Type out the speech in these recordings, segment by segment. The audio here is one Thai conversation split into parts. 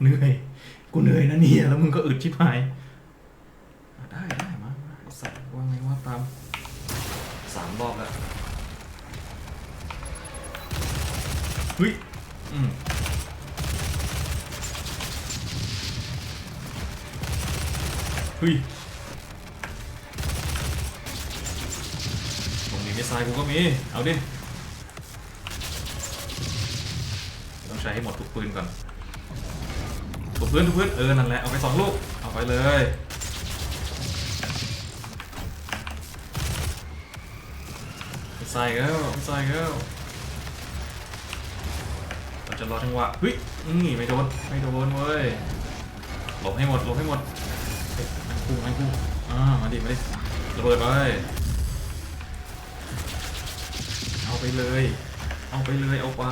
เหนื่อยกูเหนื่อยนะเนี่ยแล้วมึงก็อึดชิบหายอะได้ได้มามาไอ้สัตว์ว่าไงว่าตามสามรอบแล้วเฮ้ยอืมเฮ้ยตรงนี้ไม่ทรายกูก็มี เอาดิ ต้องใช้ให้หมดทุกปืนก่อน ทุกพื้นทุพื้นเออนั่นแหละเอาไปสองลูกเอาไปเลยใส่แล้วใส่แล้วเราจะรอจังหวะเฮ้ยนี่ไม่โดนไม่โดนเว้ยหลบให้หมดหลบให้หมดเฮ้คู่อันคู่อ่ามาดิมาดิระเบิดไปเอาไปเลย เอาไปเลยเอาไป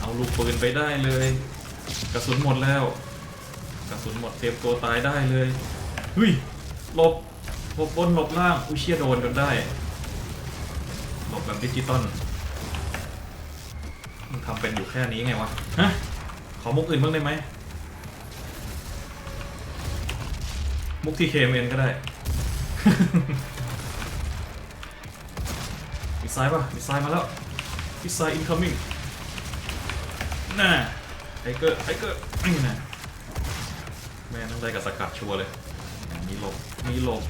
เอาลูกปืนไปได้เลย กระสุนหมดแล้ว กระสุนหมดเตรียมตัวตายได้เลยเฮ้ยหลบหลบบนหลบล่างอุ้ยเชี่ยโดนจนได้หลบแบบดิจิตอลมึงทำเป็นอยู่แค่นี้ไงวะฮะขอมุกอื่นบ้างได้ไหมมุกที่เคเมนก็ได้มีซ้ายป่ะมีซ้ายมาแล้วมีซ้ายอินคัมมิ่งน่าไทเกอร์ไทเกอร์นี่นะ ได้กับสกัดชัวร์เลยมีหลบมีหลบ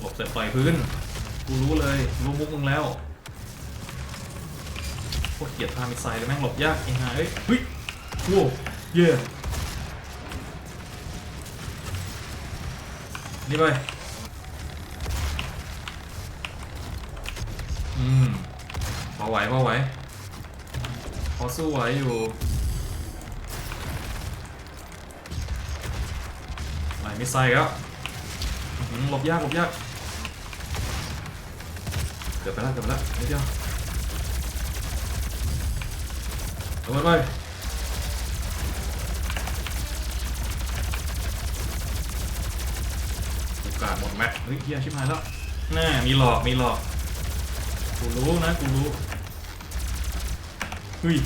หลบเสร็จต่อยพื้น กูรู้เลย รู้มุกมึงแล้วโคตรเกลียดท่ามิไซเลยแม่งหลบยากไอ้ห่าเอ้ยเฮ้ยโว้เย่นี่ไปอืมพอไหวพอไหวพอสู้ไหวอยู่ ไหลมิสไซล์แล้วหลบยากหลบยากเกือบไปแล้วเกือบไปแล้วนิดเดียวเอาไว้ไปโอกาสหมดแม็กเฮ้ยเฮียชิบหายแล้วแน่มีหลอกมีหลอกกูรู้นะกูรู้เฮ้ย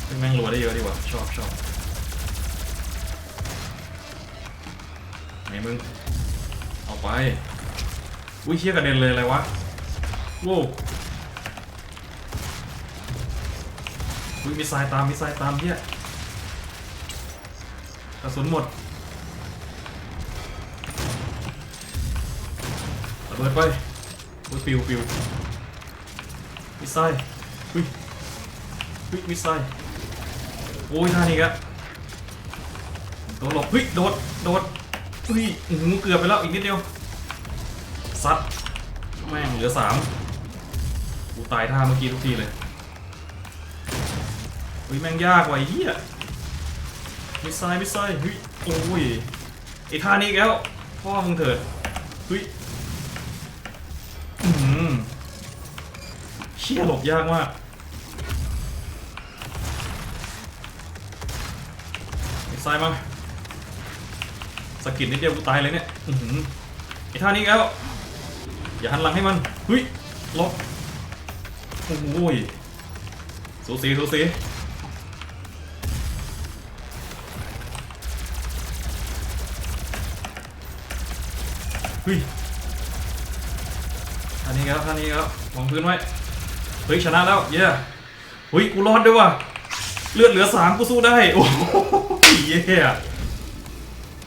เป็น แม่งรัวได้เยอะดีว่ะชอบชอบไหนมึงเอาไปอุ้ยเชี่ยกระเด็นเลยอะไรวะโว้วอุ้ยมีสายตามมีสายตามเฮียกระสุนหมดระเบิดไปอุ้ยปิวปิวมิสไซล์อุ้ยอุ้ยมิสไซล์ โอ้ยท่านี้ครับตัวหลบเฮ้ยโดดโดดอุ้ยหือเกือบไปแล้วอีกนิดเดียวซัดแม่งเหลือสามกูตายท่าเมื่อกี้ทุกทีเลยอุ้ยแม่งยากว่ะเหี้ยมิสไซล์มิสไซเฮ้ยโอ้ยไอท่านี้อีกแล้วพ่อมึงเถิดเฮ้ยอืมเชี่ยหลบยากมาก ซ้ายมาสกิดนิดเดียวกูตายเลยเนี่ยอือหือไอ้ท่านี้อีกแล้ว อย่าหันหลังให้มันเฮ้ยหลบโอ้ยสูสีสูสีเฮ้ยท่านี้ครับท่านี้ครับมองพื้นไว้เฮ้ยชนะแล้วเย้เฮ้ยกูรอดด้วยว่ะเลือดเหลือสามกูสู้ได้โอ้ โหเย้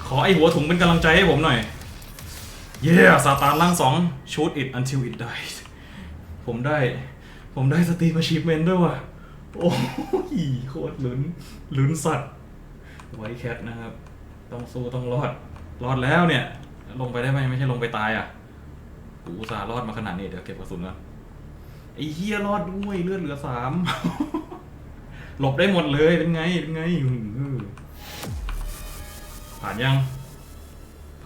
ขอไอหัวถุงเป็นกำลังใจให้ผมหน่อย เย้ซาตานล่างสอง shoot it until it dies ผมได้ ผมได้สตรีม achievement ด้วยว่ะ โอ้ยโคตรลุ้นลุ้นสัตว์ ไวแคทนะครับ ต้องสู้ต้องรอด รอดแล้วเนี่ย ลงไปได้ไหมไม่ใช่ลงไปตายอะ กูอุตส่าห์รอดมาขนาดนี้เดี๋ยวเก็บกระสุนก่อนไอ้เฮียรอดด้วยเลือดเหลือสาม หลบได้หมดเลยเป็นไง เป็นไง ผ่านยัง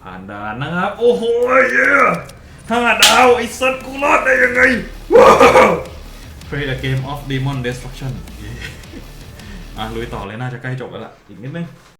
ผ่านด่านนะครับ โอ้โหเย้ห้าดาว ไอ้สัตว์กูรอดได้ยังไงว้าว Play a game of demon destruction อะลุยต่อเลยน่าจะใกล้จบแล้วล่ะ อีกนิดนึง